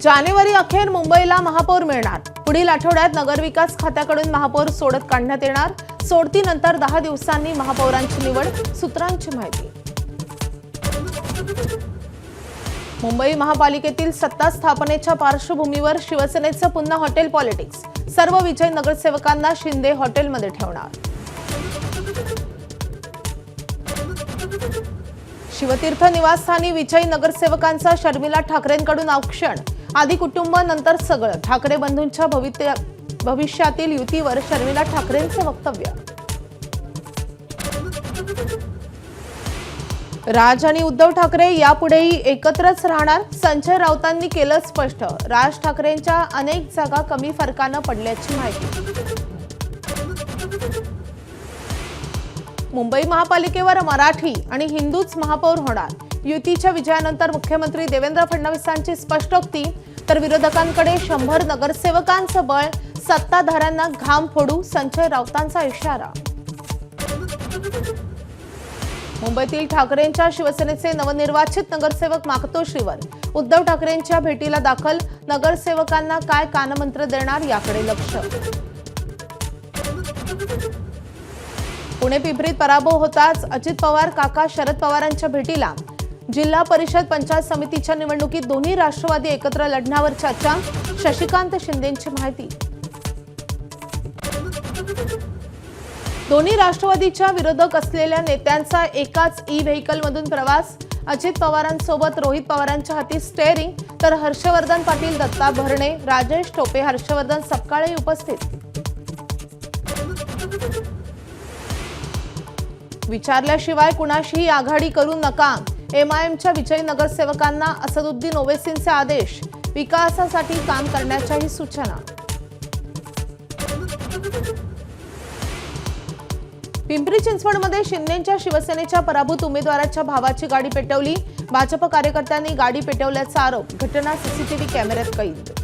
जानेवारी अखेर मुंबईला महापौर मिळणार. पुढील आठवड्यात नगरविकास खात्याकडून महापौर सोडत काढण्यात येणार. सोडतीनंतर दहा दिवसांनी महापौरांची निवड सूत्रांची माहिती. मुंबई महापालिकेतील सत्ता स्थापनेच्या पार्श्वभूमीवर शिवसेनेचं पुन्हा हॉटेल पॉलिटिक्स. सर्व विजय नगरसेवकांना शिंदे हॉटेलमध्ये ठेवणार. शिवतीर्थ निवासस्थानी विजयी नगरसेवकांचा शर्मिला ठाकरेंकडून औक्षण. आधी कुटुंब नंतर सगळं. ठाकरे बंधूंच्या भवित्य भविष्यातील युतीवर शर्मिला ठाकरेंचं वक्तव्य. राज आणि उद्धव ठाकरे यापुढेही एकत्रच राहणार? संजय राऊतांनी केलं स्पष्ट. राज ठाकरेंच्या अनेक जागा कमी फरकानं पडल्याची माहिती. मुंबई महापालिकेवर मराठी आणि हिंदूच महापौर होणार. युतीच्या विजयानंतर मुख्यमंत्री देवेंद्र फडणवीसांची स्पष्टोक्ती तर विरोधकांकडे शंभर नगरसेवकांचं बळ सत्ताधाऱ्यांना घाम फोडू संजय राऊतांचा इशारा. मुंबईतील ठाकरेंच्या शिवसेनेचे नवनिर्वाचित नगरसेवक मातोश्रीवर उद्धव ठाकरेंच्या भेटीला दाखल नगरसेवकांना काय कानमंत्र देणार याकडे लक्ष. पुणे पिंपरीत पराभव होताच अजित पवार काका शरद पवारांच्या भेटीला. जिल्हा परिषद पंचायत समितीच्या निवडणुकीत दोन्ही राष्ट्रवादी एकत्र लढण्यावर चर्चा. शशिकांत शिंदेची माहिती. दोन्ही राष्ट्रवादीच्या विरोधक असलेल्या नेत्यांचा एकाच ई व्हेकलमधून प्रवास. अजित पवारांसोबत रोहित पवारांच्या हाती स्टेअरिंग तर हर्षवर्धन पाटील दत्ता भरणे राजेश टोपे हर्षवर्धन सपकाळे उपस्थित. विचारल्याशिवाय कुणाशीही आघाडी करू नका. एमआयएमच्या विजयी नगरसेवकांना असदुद्दीन ओवेसींचे आदेश विकासासाठी काम करण्याच्याही सूचना. पिंपरी चिंचवडमध्ये शिंदेच्या शिवसेनेच्या पराभूत उमेदवाराच्या भावाची गाडी पेटवली. भाजप कार्यकर्त्यांनी गाडी पेटवल्याचा आरोप घटना सीसीटीव्ही कॅमेऱ्यात कैद.